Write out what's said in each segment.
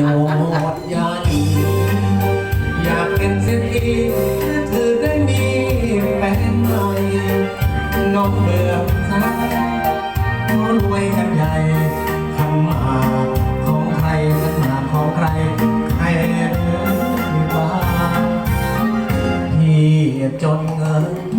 ยอดยาอีอยากเป็นเศรษฐีถ้าเธอได้มีแฟนใหม่น้องเบื่อสายน้องรวยกันใหญ่ทำมาของใครสักมาของใครใครเดินบ้างที่จนเงิน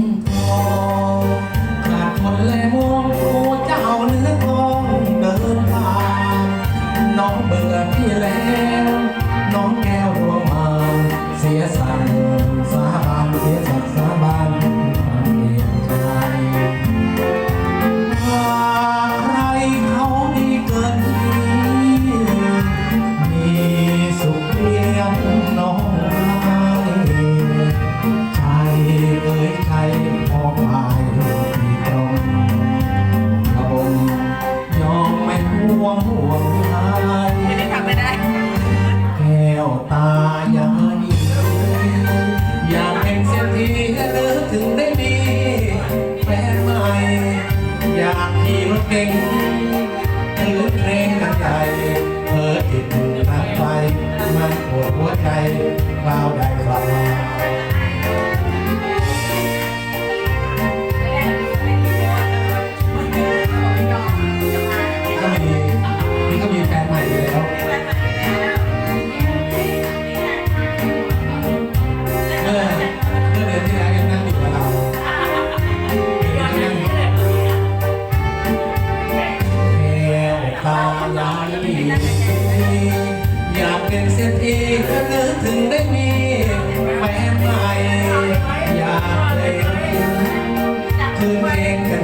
อยากที่รถเก่งหรือเพลงกันใจเพอติดรักไปมันปวดหัวใจคราวใดบ้าว อยากเป็นเศรษฐีก็นึกถึงได้มีแฟนใหม่อยากเลยคืนเองกัน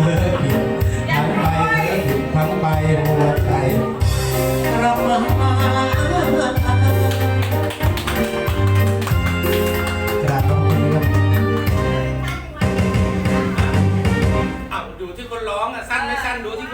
เมื่อผิดทั้งไปทั้งไปหัวใจรับมากราบขอบคุณครับอ้าวอยู่ที่คนร้องอะ สั้นไม่สั้นดูที่